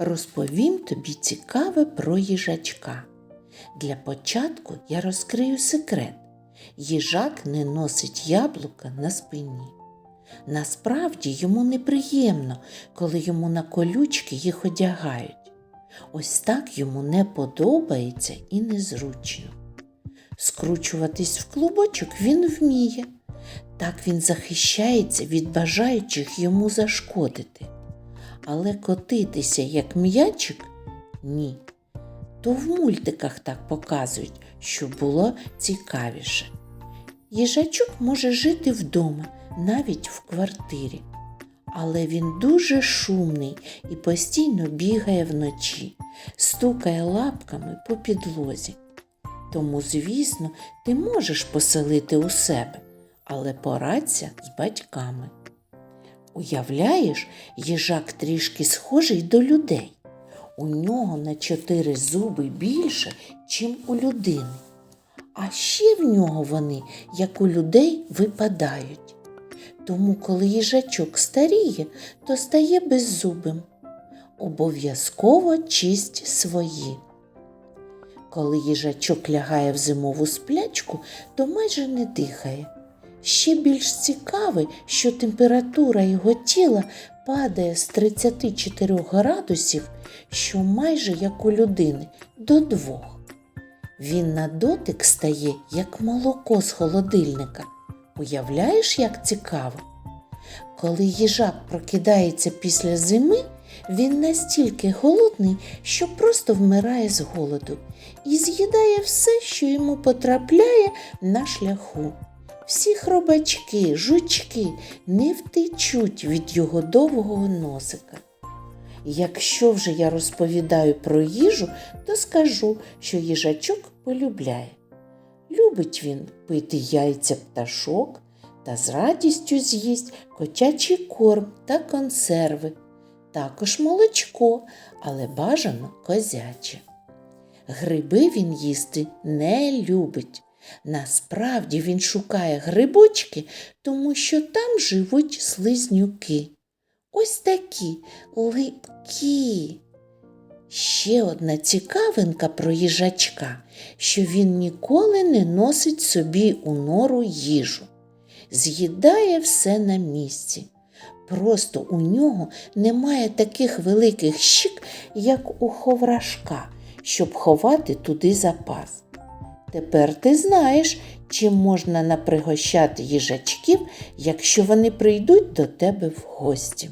Розповім тобі цікаве про їжачка. Для початку я розкрию секрет. Їжак не носить яблука на спині. Насправді йому неприємно, коли йому на колючки їх одягають. Ось так йому не подобається і незручно. Скручуватись в клубочок він вміє. Так він захищається від бажаючих йому зашкодити. Але котитися як м'ячик ні. То в мультиках так показують, щоб було цікавіше. Їжачок може жити вдома, навіть в квартирі. Але він дуже шумний і постійно бігає вночі, стукає лапками по підлозі. Тому, звісно, ти можеш поселити у себе, але порадься з батьками. Уявляєш, їжак трішки схожий до людей. У нього на чотири зуби більше, чим у людини. А ще в нього вони, як у людей, випадають. Тому, коли їжачок старіє, то стає беззубим. Обов'язково чисть свої. Коли їжачок лягає в зимову сплячку, то майже не дихає. Ще більш цікаве, що температура його тіла падає з 34 градусів, що майже як у людини, до двох. Він на дотик стає, як молоко з холодильника. Уявляєш, як цікаво? Коли їжак прокидається після зими, він настільки голодний, що просто вмирає з голоду і з'їдає все, що йому потрапляє на шляху. Всі хробачки, жучки не втечуть від його довгого носика. Якщо вже я розповідаю про їжу, то скажу, що їжачок полюбляє. Любить він пити яйця пташок та з радістю з'їсть котячий корм та консерви, також молочко, але бажано козяче. Гриби він їсти не любить. Насправді він шукає грибочки, тому що там живуть слизнюки. Ось такі липкі. Ще одна цікавинка про їжачка, що він ніколи не носить собі у нору їжу, з'їдає все на місці. Просто у нього немає таких великих щік, як у ховрашка, щоб ховати туди запас. Тепер ти знаєш, чим можна напригощати їжачків, якщо вони прийдуть до тебе в гості.